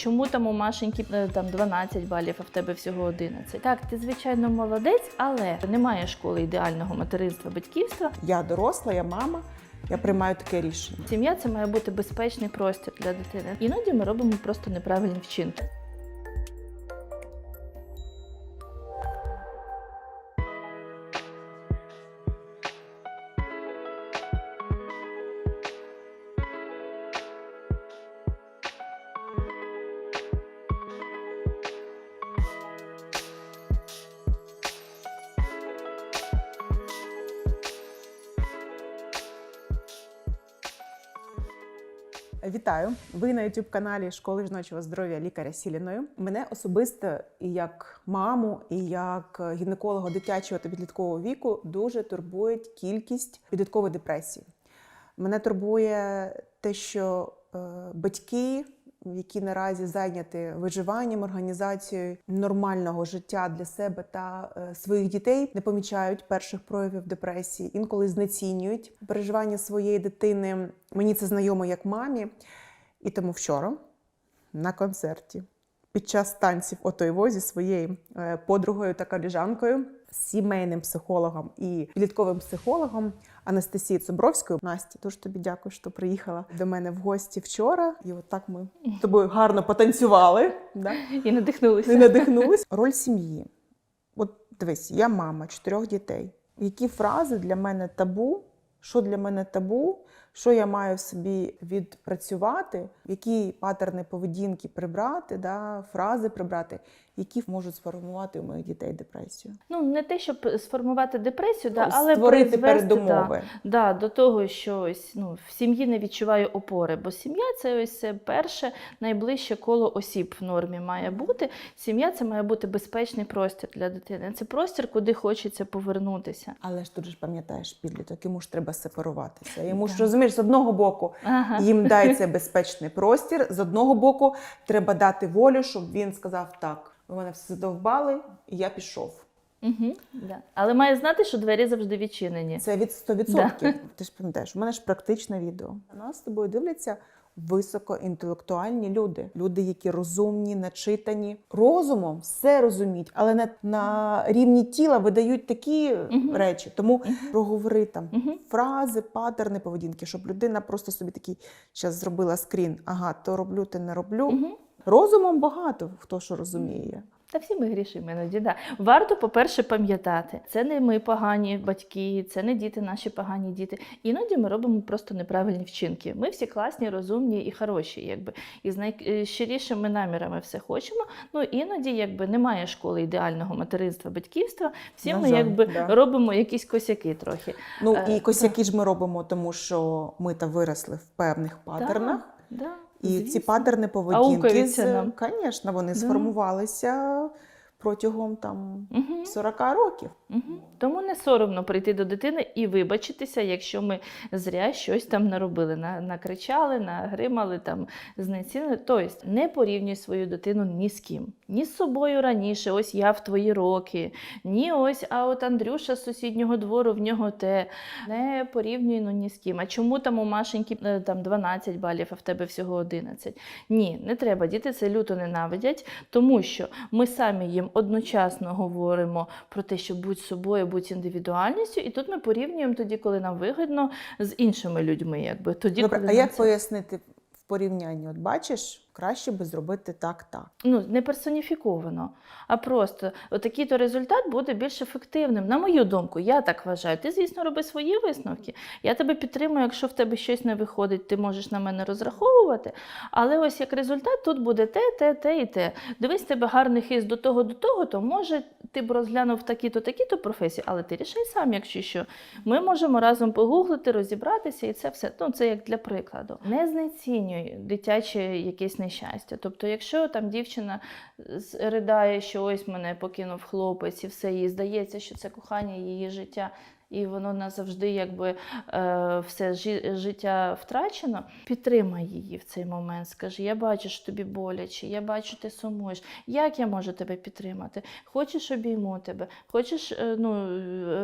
чому там у Машеньки е, там 12 балів, а в тебе всього 11? Так, ти звичайно молодець, але немає школи ідеального материнства, батьківства. Я доросла, я мама, я приймаю таке рішення. Сім'я це має бути безпечний простір для дитини. Іноді ми робимо просто неправильні вчинки. Вітаю! Ви на youtube каналі Школи жіночого здоров'я лікаря Сіліною. Мене особисто і як маму, і як гінеколога дитячого та підліткового віку дуже турбує кількість підліткової депресії. Мене турбує те, що е, батьки, які наразі зайняті виживанням, організацією нормального життя для себе та е, своїх дітей, не помічають перших проявів депресії, інколи знецінюють переживання своєї дитини. Мені це знайомо як мамі. І тому вчора на концерті під час танців отойво зі своєю е, подругою та коліжанкою, сімейним психологом і підлітковим психологом Анастасією Цубровською. Настя, дуже тобі дякую, що приїхала до мене в гості вчора. І от так ми з тобою гарно потанцювали. Да? І надихнулися. І надихнулись. Роль сім'ї. От дивись, я мама чотирьох дітей. Які фрази для мене табу? Що для мене табу? Що я маю в собі відпрацювати, які патерни поведінки прибрати, да, фрази прибрати, які можуть сформувати у моїх дітей депресію. Ну не те, щоб сформувати депресію, да, Ну, але Створити передумови. Да, да, до того, що ось ну в сім'ї не відчуваю опори, бо сім'я це ось це перше найближче коло осіб в нормі має бути. Сім'я це має бути безпечний простір для дитини. Це простір, куди хочеться повернутися. Але ж тут ж пам'ятаєш підліток, йому ж треба сепаруватися. Йому ж Так. Розумієш, з одного боку Ага. їм дається безпечний простір. З одного боку, треба дати волю, щоб він сказав: так, ви мене все задовбали, і я пішов. Угу, да. Але має знати, що двері завжди відчинені. Це від 100%. Ти ж пам'ятаєш, у мене ж практичне відео. На нас з тобою дивляться високоінтелектуальні люди, люди, які розумні, начитані, розумом все розуміють, але на, на рівні тіла видають такі Мгм. речі. Тому Мгм. проговори там Мгм. фрази, патерни поведінки, щоб людина просто собі такий зараз зробила скрін. Ага, то роблю, то не роблю. Угу. Розумом багато хто що розуміє. Та всі ми грішимо іноді. Да. Варто, по-перше, пам'ятати, це не ми погані батьки, це не діти наші погані діти. Іноді ми робимо просто неправильні вчинки. Ми всі класні, розумні і хороші, якби і з найщирішими намірами все хочемо. Ну іноді, якби немає школи ідеального материнства, батьківства. Всі На ми жаль, якби да. робимо якісь косяки трохи. Ну Е, і косяки ж ми робимо, тому що ми та виросли в певних патернах. Да, І ці звісно. патерни поведінки, звісно, вони Да. сформувалися протягом там угу. 40 років. Угу. Тому не соромно прийти до дитини і вибачитися, якщо ми зря щось там наробили, на, накричали, нагримали, там, знецінили. Тобто не порівнюй свою дитину ні з ким. Ні з собою раніше, ось я в твої роки, ні ось, а от Андрюша з сусіднього двору, в нього те. Не порівнюй ну, ні з ким. А чому там у Машеньки е, там 12 балів, а в тебе всього 11? Ні, не треба. Діти це люто ненавидять, тому що ми самі їм одночасно говоримо про те, що будь собою, будь індивідуальністю, і тут ми порівнюємо тоді, коли нам вигідно з іншими людьми. Якби тоді, Добре, коли а як це... пояснити порівнянні? От бачиш, краще би зробити так, так. ну, не персоніфіковано, а просто отакий то результат буде більш ефективним. На мою думку, я так вважаю. Ти, звісно, роби свої висновки. Я тебе підтримую, якщо в тебе щось не виходить, ти можеш на мене розраховувати. Але ось як результат тут буде те, те, те і те. Дивись, тебе гарний хист до того, до того, то може ти б розглянув такі-то, такі-то професії, але ти рішай сам, якщо що. Ми можемо разом погуглити, розібратися, і це все. Ну, це як для прикладу. Не знецінюй дитяче якесь нещастя. Тобто, якщо там дівчина з- ридає, що ось мене покинув хлопець, і все їй здається, що це кохання її життя. І воно назавжди якби е, все життя втрачено, підтримай її в цей момент. Скажи, я бачу, що тобі боляче, я бачу, ти сумуєш. Як я можу тебе підтримати? Хочеш обійму тебе, хочеш, е, ну,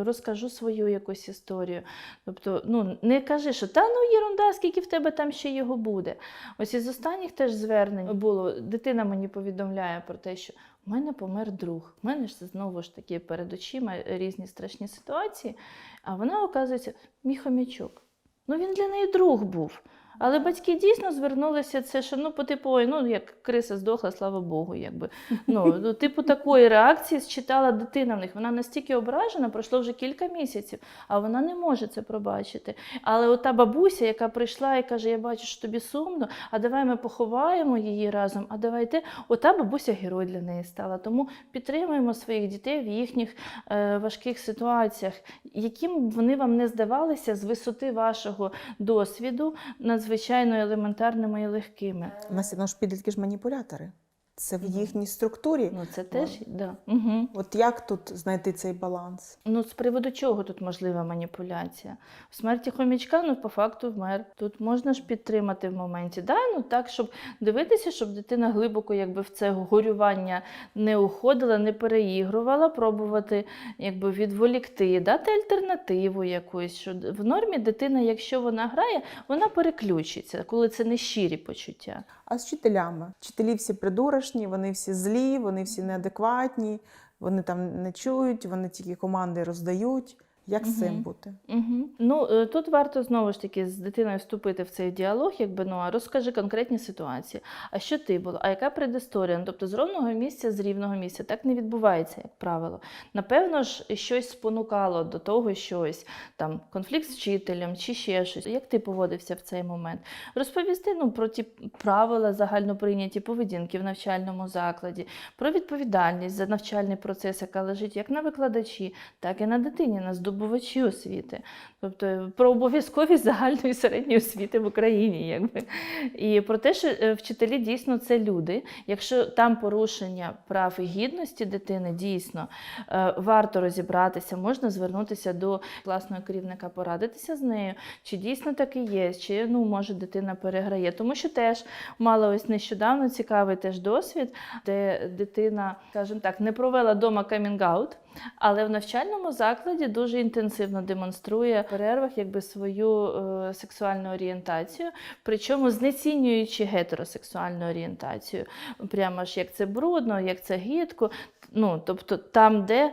розкажу свою якусь історію. Тобто, ну, не кажи, що та ну єрунда, скільки в тебе там ще його буде. Ось із останніх теж звернень було, дитина мені повідомляє про те, що у мене помер друг. У мене ж це знову ж таки перед очима різні страшні ситуації. А вона, оказується, мій хомячок. Ну він для неї друг був. Але батьки дійсно звернулися це, що ну, по типу, ой, ну як криса здохла, слава Богу. Якби. Ну, ну, типу такої реакції считала дитина в них. Вона настільки ображена, пройшло вже кілька місяців, а вона не може це пробачити. Але ота бабуся, яка прийшла і каже: Я бачу, що тобі сумно, а давай ми поховаємо її разом. А давайте, ота бабуся герой для неї стала. Тому підтримуємо своїх дітей в їхніх е, важких ситуаціях, яким вони вам не здавалися з висоти вашого досвіду, надзвичайно елементарними і легкими. У нас ну, ж підлітки ж маніпулятори. Це в їхній структурі. Ну це теж да. Угу. От як тут знайти цей баланс? Ну, з приводу чого тут можлива маніпуляція? В смерті хомячка, ну, по факту вмер. Тут можна ж підтримати в моменті. Да? Ну, так, щоб дивитися, щоб дитина глибоко якби, в це горювання не уходила, не переігрувала, пробувати якби, відволікти, дати альтернативу якусь. Що в нормі дитина, якщо вона грає, вона переключиться, коли це не щирі почуття. А з вчителями? Вчителі всі придурочні, вони всі злі, вони всі неадекватні, вони там не чують, вони тільки команди роздають. Як з цим бути? Угу. Ну е, тут варто знову ж таки з дитиною вступити в цей діалог, якби ну а розкажи конкретні ситуації. А що ти було? А яка предісторія? Ну, тобто з ровного місця, з рівного місця так не відбувається, як правило. Напевно ж, щось спонукало до того, що ось там конфлікт з вчителем чи ще щось. Як ти поводився в цей момент? Розповісти ну про ті правила загальноприйняті поведінки в навчальному закладі, про відповідальність за навчальний процес, яка лежить як на викладачі, так і на дитині, на здобувачі освіти. Тобто про обов'язковість загальної середньої освіти в Україні, якби. І про те, що е, вчителі дійсно це люди. Якщо там порушення прав і гідності дитини, дійсно е, варто розібратися, можна звернутися до класного керівника, порадитися з нею, чи дійсно так і є, чи ну, може дитина переграє. Тому що теж мала ось нещодавно цікавий теж досвід, де дитина, скажімо так, не провела дома камінг-аут, але в навчальному закладі дуже інтенсивно демонструє в перервах якби свою е, сексуальну орієнтацію, причому знецінюючи гетеросексуальну орієнтацію. Прямо ж як це брудно, як це гідко. Ну, тобто там, де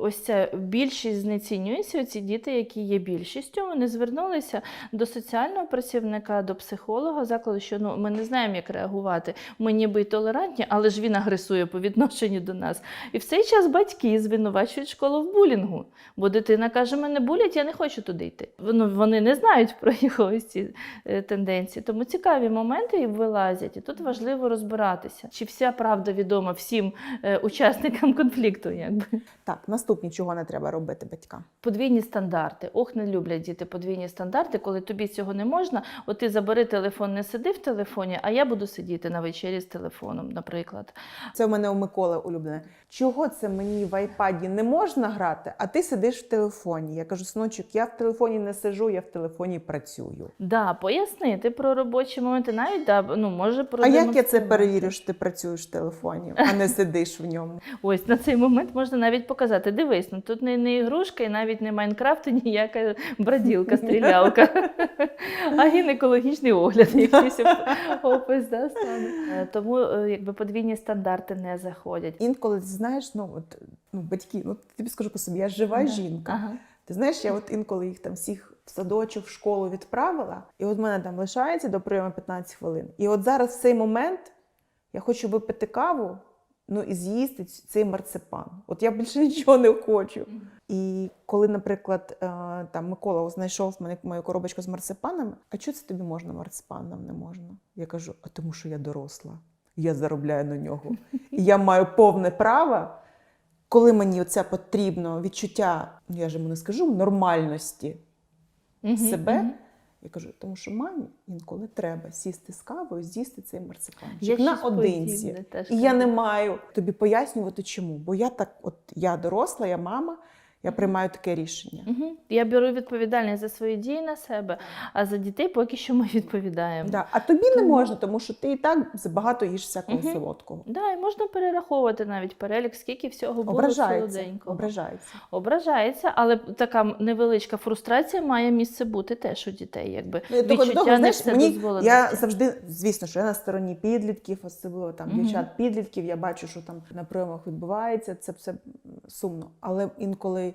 ось ця більшість знецінюється, ці діти, які є більшістю, вони звернулися до соціального працівника, до психолога закладу, що ну, ми не знаємо, як реагувати. Ми ніби й толерантні, але ж він агресує по відношенню до нас. І в цей час батьки звинувачують школу в булінгу, бо дитина каже, мене булять, я не хочу туди йти. Ну, вони не знають про його ось ці е, тенденції. Тому цікаві моменти вилазять. І тут важливо розбиратися, чи вся правда відома всім е, учасникам конфлікту. Якби. Так, наступні, чого не треба робити батькам. Подвійні стандарти. Ох, не люблять діти подвійні стандарти, коли тобі цього не можна. От ти забери телефон, не сиди в телефоні, а я буду сидіти на вечері з телефоном, наприклад. Це в мене у Миколи улюблене. Чого це мені в айпаді не можна грати, а ти сидиш в телефоні? Я кажу, синочок, я в телефоні не сиджу, я в телефоні працюю. Да, пояснити про робочі моменти, навіть да, ну може А як я це перевірю, що ти працюєш в телефоні, а не сидиш в ньому? Ось на цей момент можна навіть показати. Дивись, ну тут не, не ігрушка і навіть не Майнкрафт, і ніяка броділка, стрілялка, а гінекологічний огляд, якийсь опис да, стане. Е, Тому е, якби подвійні стандарти не заходять. Інколи знаєш, ну от ну батьки, ну тобі скажу по собі, я жива Ага, жінка. Ага. Ти знаєш, я от інколи їх там всіх в садочок, в школу відправила, і от мене там лишається до прийому 15 хвилин. І от зараз в цей момент я хочу випити каву, ну і з'їсти цей марципан. От я більше нічого не хочу. І коли, наприклад, е, там Микола знайшов мене мою коробочку з марципанами, а чого це тобі можна, марципан нам не можна? Я кажу, а тому що я доросла, я заробляю на нього. І я маю повне право, коли мені це потрібно відчуття, ну я ж йому не скажу, нормальності Мгм, себе. Я кажу, тому що мамі інколи треба сісти з кавою, з'їсти цей марципанчик наодинці. І я не маю тобі пояснювати, чому. Бо я так, от я доросла, я мама, Я приймаю таке рішення. Угу. Я беру відповідальність за свої дії на себе, а за дітей поки що ми відповідаємо. Да. А тобі не можна, тому що ти і так забагато їш всякого Мгм. солодкого. Да, і можна перераховувати навіть перелік, скільки всього було Ображається. солоденького. Ображається. Ображається, але така невеличка фрустрація має місце бути теж у дітей. Якби Ну, відчуття того, знаєш, мені, я завжди, звісно, що я на стороні підлітків, особливо там Мгм. дівчат підлітків. Я бачу, що там на прийомах відбувається. Це все сумно. Але інколи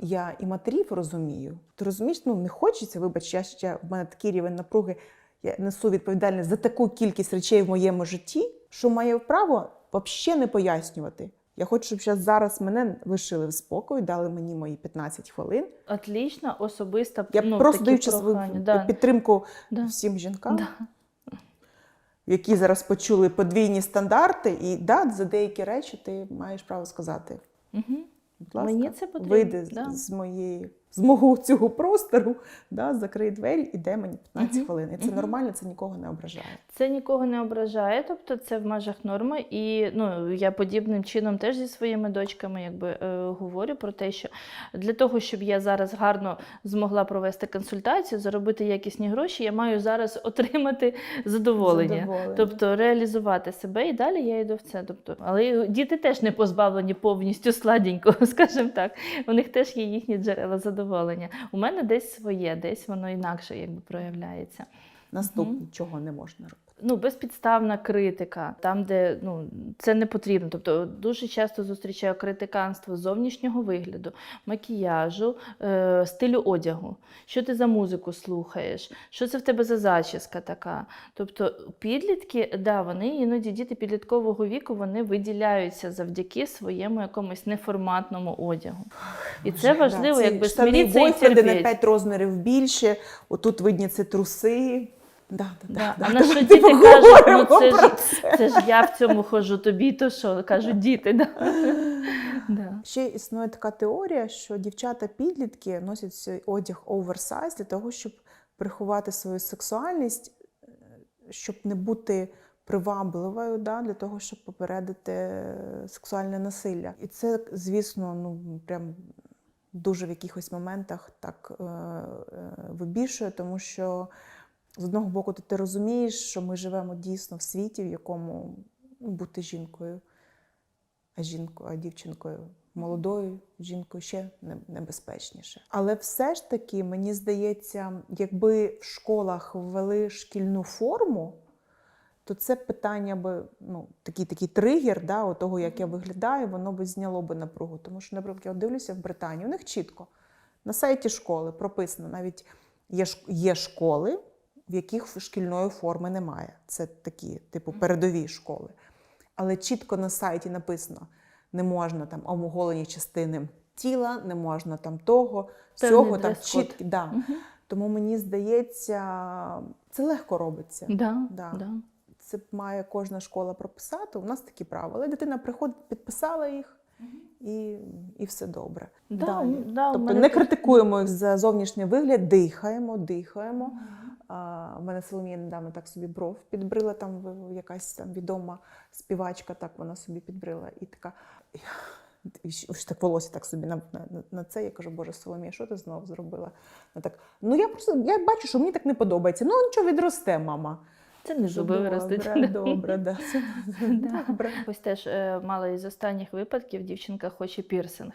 я і матерів розумію. Ти розумієш, ну не хочеться, вибач, я ще в мене такий рівень напруги. Я несу відповідальність за таку кількість речей в моєму житті, що маю право взагалі не пояснювати. Я хочу, щоб зараз, зараз мене лишили в спокої, дали мені мої 15 хвилин. Отлічна особиста Я ну, просто даю. Да. підтримку Да. всім жінкам, Да. які зараз почули подвійні стандарти, і да, за деякі речі ти маєш право сказати. Мгм. Будь ласка, Мені це потрібно, вийди з- да. з моєї з мого цього простору, да, закрий двері і дай мені 15 Мгм. хвилин. І це Мгм. нормально, це нікого не ображає. Це нікого не ображає, тобто це в межах норми. І ну, я подібним чином теж зі своїми дочками якби, е, говорю про те, що для того, щоб я зараз гарно змогла провести консультацію, заробити якісні гроші, я маю зараз отримати задоволення. Задоволення. Тобто реалізувати себе і далі я йду в це. Тобто, але діти теж не позбавлені повністю сладенького, скажімо так. У них теж є їхні джерела задоволення. У мене десь своє, десь воно інакше якби проявляється. Наступне, чого не можна робити. Ну, безпідставна критика, там, де ну, це не потрібно. Тобто дуже часто зустрічаю критиканство зовнішнього вигляду, макіяжу, е, стилю одягу. Що ти за музику слухаєш? Що це в тебе за зачіска така? Тобто підлітки, да, вони іноді діти підліткового віку вони виділяються завдяки своєму якомусь неформатному одягу. І це важливо, якби смиритися і на терпіти. 5 розмірів більше, отут видні це труси. Да, да, Да. да, А на що діти кажуть, ну це ж, це ж я в цьому ходжу, тобі то що? Кажуть діти. Да? Да. Ще існує така теорія, що дівчата-підлітки носять одяг оверсайз для того, щоб приховати свою сексуальність, е, щоб не бути привабливою, да, для того, щоб попередити е, сексуальне насилля. І це, звісно, ну прям дуже в якихось моментах так е, е, вибішує, тому що з одного боку ти, розумієш, що ми живемо дійсно в світі, в якому ну, бути жінкою а жінкою, а дівчинкою молодою жінкою ще небезпечніше. Але все ж таки, мені здається, якби в школах ввели шкільну форму, то це питання би, ну, такий, такий тригер, да, того, як я виглядаю, воно би зняло би напругу. Тому що, наприклад, я дивлюся в Британії, у них чітко на сайті школи прописано, навіть є, є школи, в яких шкільної форми немає. Це такі, типу, передові школи. Але чітко на сайті написано: не можна там оголені частини тіла, не можна там того, всього там чіткі. Да. Мгм. Тому мені здається, це легко робиться. Да, Да. да. Це має кожна школа прописати. У нас такі правила. І Дитина приходить, підписала їх. І, і все добре. Да, Далі. да, тобто мене не критикуємо їх за зовнішній вигляд, дихаємо, дихаємо. А, у мене Соломія недавно так собі бров підбрила, там якась там відома співачка, так вона собі підбрила. І така. І так волосся так собі на, на, на це. Я кажу, Боже, Соломія, що ти знову зробила? Вона так, ну я просто я бачу, що мені так не подобається. Ну нічого відросте, мама. Це не зуби виростуть. Добре, добре, да. Це Да. добре. Ось теж е, мала із останніх випадків дівчинка хоче пірсинг.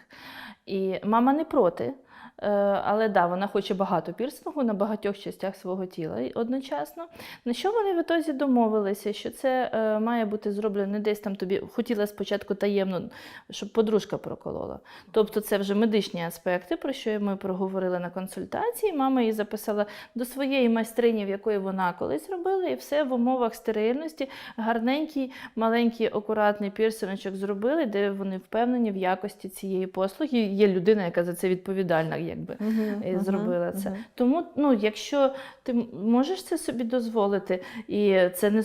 І мама не проти. Е, Але да, вона хоче багато пірсингу на багатьох частях свого тіла одночасно. На що вони в ітозі домовилися, що це е, має бути зроблено десь там тобі хотіла спочатку таємно, щоб подружка проколола. Тобто це вже медичні аспекти, про що ми проговорили на консультації. Мама її записала до своєї майстрині, в якої вона колись робила, і все в умовах стерильності, гарненький, маленький, акуратний пірсиночок зробили, де вони впевнені в якості цієї послуги. Є людина, яка за це відповідальна, якби. і зробила це. Тому, ну, якщо ти можеш це собі дозволити, і це не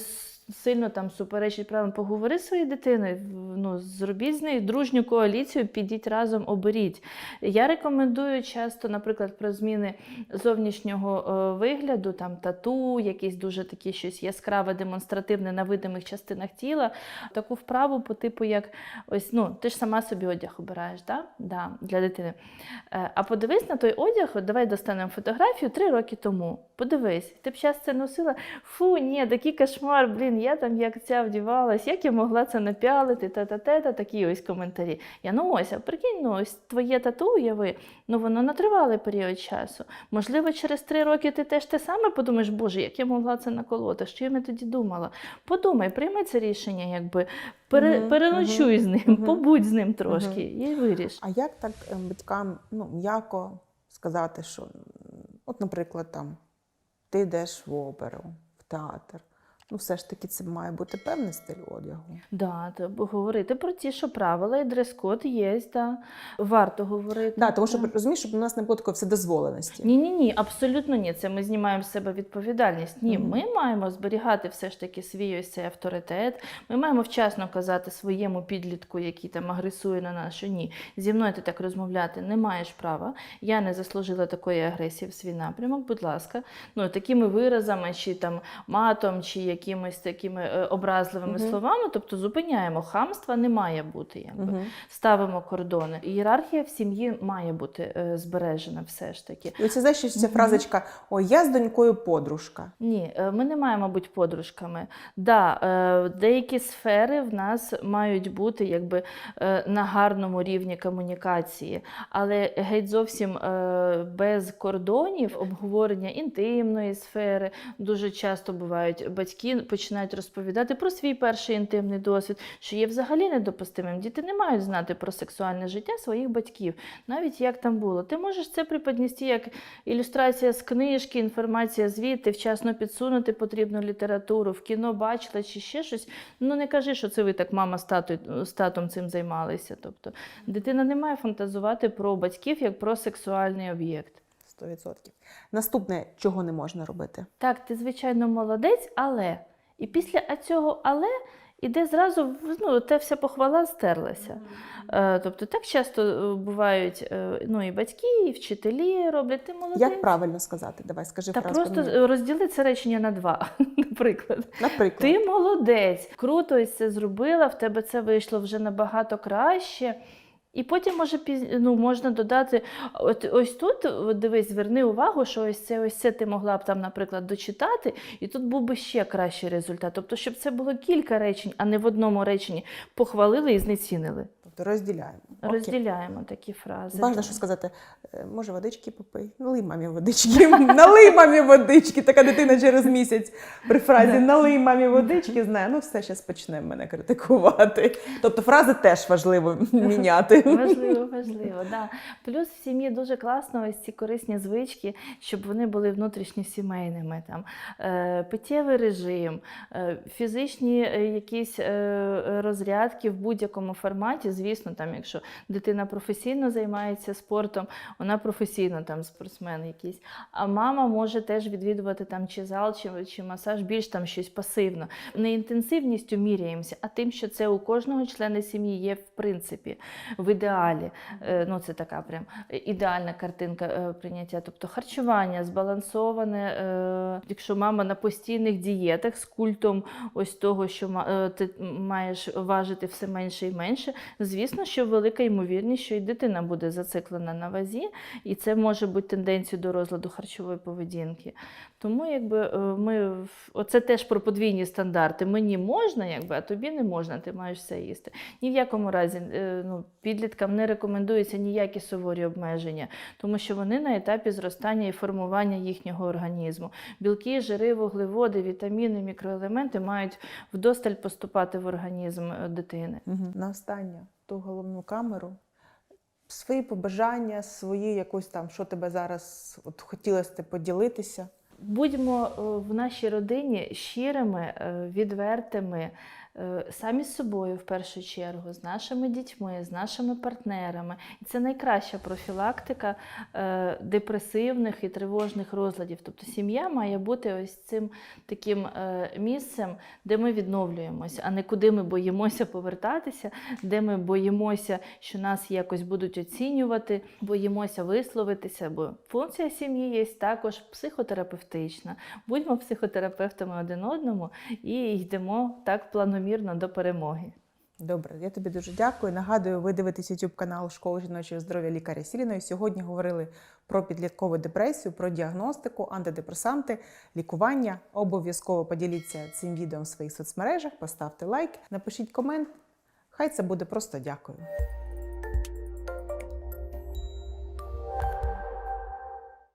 сильно там суперечить правилам, поговори зі своєю дитиною, ну, зробіть з нею дружню коаліцію, підіть разом, оберіть. Я рекомендую часто, наприклад, про зміни зовнішнього е, вигляду, там тату, якісь дуже такі щось яскраве, демонстративне на видимих частинах тіла. Таку вправу по типу, як ось ну, ти ж сама собі одяг обираєш, да? Да, для дитини. Е, А подивись на той одяг, давай достанемо фотографію три роки тому. Подивись, ти б зараз це носила. Фу, ні, такий кошмар, блін, я там як ця вдівалась, як я могла це напялити, та-та-та, такі ось коментарі. Я ну ось, а прикинь, ну ось твоє тату, уяви, ну воно на тривалий період часу. Можливо, через три роки ти теж те саме подумаєш, боже, як я могла це наколоти, що я тоді думала. Подумай, прийми це рішення, якби пере, Мгм, переночуй мгм, з ним, мгм. побудь з ним трошки і виріш. А як так е, батькам ну, м'яко сказати, що, от, наприклад, там ти йдеш в оперу, в театр. Ну, все ж таки, це має бути певний стиль одягу. Да, то говорити про ті, що правила і дрес-код є, да. варто говорити. Да, тому що розумієш, щоб у нас не було такої вседозволеності. Ні, ні, ні, абсолютно ні. Це ми знімаємо з себе відповідальність. Ні, Мгм. ми маємо зберігати все ж таки свій ось цей авторитет. Ми маємо вчасно казати своєму підлітку, який там агресує на нас, що ні, зі мною ти так розмовляти не маєш права. Я не заслужила такої агресії в свій напрямок. Будь ласка, ну такими виразами, чи там матом, чи якимись такими е, образливими Мгм. словами. Тобто зупиняємо хамства, не має бути. Якби Угу. ставимо кордони. Ієрархія в сім'ї має бути е, збережена все ж таки. І оце знаєш, ця фразочка Ой, я з донькою подружка. Ні, е, ми не маємо бути подружками. Да, деякі сфери в нас мають бути якби на гарному рівні комунікації, але геть зовсім без кордонів обговорення інтимної сфери. Дуже часто бувають батьки починають розповідати про свій перший інтимний досвід, що є взагалі недопустимим. Діти не мають знати про сексуальне життя своїх батьків, навіть як там було. Ти можеш це приподнести як ілюстрація з книжки, інформація звідти, вчасно підсунути потрібну літературу, в кіно бачила чи ще щось. Ну не кажи, що це ви так мама з, татою, з татом цим займалися. Тобто дитина не має фантазувати про батьків як про сексуальний об'єкт. 100%. Наступне, чого не можна робити. Так, ти звичайно молодець, але і після цього але. Іде зразу, ну, те вся похвала стерлася. Е, тобто так часто е, бувають е, ну, і батьки, і вчителі роблять, ти молодець. Як правильно сказати? Давай скажи Та фразу. просто мені. розділи це речення на два, наприклад. Наприклад. Ти молодець, круто ось це зробила, в тебе це вийшло вже набагато краще. І потім може ну, можна додати: от ось тут, дивись, зверни увагу, що ось це, ось це ти могла б там, наприклад, дочитати, і тут був би ще кращий результат. Тобто, щоб це було кілька речень, а не в одному реченні похвалили і знецінили. Тобто розділяємо. Окей. Розділяємо такі фрази. Важно, що сказати, е, може, водички попий, налий мамі водички, налий мамі водички. Така дитина через місяць при фразі налий мамі водички знає, ну все, зараз почнемо мене критикувати. Тобто фрази теж важливо міняти. Важливо, важливо, да. Плюс в сім'ї дуже класно ось ці корисні звички, щоб вони були внутрішньо сімейними. Там е, питєвий режим, е, фізичні якісь розрядки в будь-якому форматі. Звісно, там, якщо дитина професійно займається спортом, вона професійно там спортсмен якийсь. А мама може теж відвідувати там чи зал, чи, чи масаж, більш там щось пасивно. Не інтенсивністю міряємося, а тим, що це у кожного члена сім'ї є в принципі в ідеалі. Е, Ну, це така прям ідеальна картинка е, прийняття. Тобто харчування збалансоване. е, Якщо мама на постійних дієтах з культом ось того, що ти маєш важити все менше і менше, звісно, що велика ймовірність, що і дитина буде зациклена на вазі, і це може бути тенденцією до розладу харчової поведінки. Тому якби е, ми оце теж про подвійні стандарти. Мені можна, якби, а тобі не можна, ти маєш все їсти. Ні в якому разі е, ну, підліткам не рекомендуються ніякі суворі обмеження, тому що вони на етапі зростання і формування їхнього організму. Білки, жири, вуглеводи, вітаміни, мікроелементи мають вдосталь поступати в організм е, дитини. Мгм. На останнє ту головну камеру. Свої побажання, свої якусь там, що тебе зараз от хотілося б поділитися. Будьмо е, в нашій родині щирими, е, відвертими, самі з собою в першу чергу, з нашими дітьми, з нашими партнерами. І це найкраща профілактика е, депресивних і тривожних розладів. Тобто сім'я має бути ось цим таким е, місцем, де ми відновлюємося, а не куди ми боїмося повертатися, де ми боїмося, що нас якось будуть оцінювати, боїмося висловитися. Бо функція сім'ї є також психотерапевтична. Будьмо психотерапевтами один одному і йдемо так планомірно до перемоги. Добре, я тобі дуже дякую. Нагадую, ви дивитесь YouTube канал Школи жіночого здоров'я лікаря Сіліної. Сьогодні говорили про підліткову депресію, про діагностику, антидепресанти, лікування. Обов'язково поділіться цим відео в своїх соцмережах, поставте лайк, напишіть комент. Хай це буде просто дякую.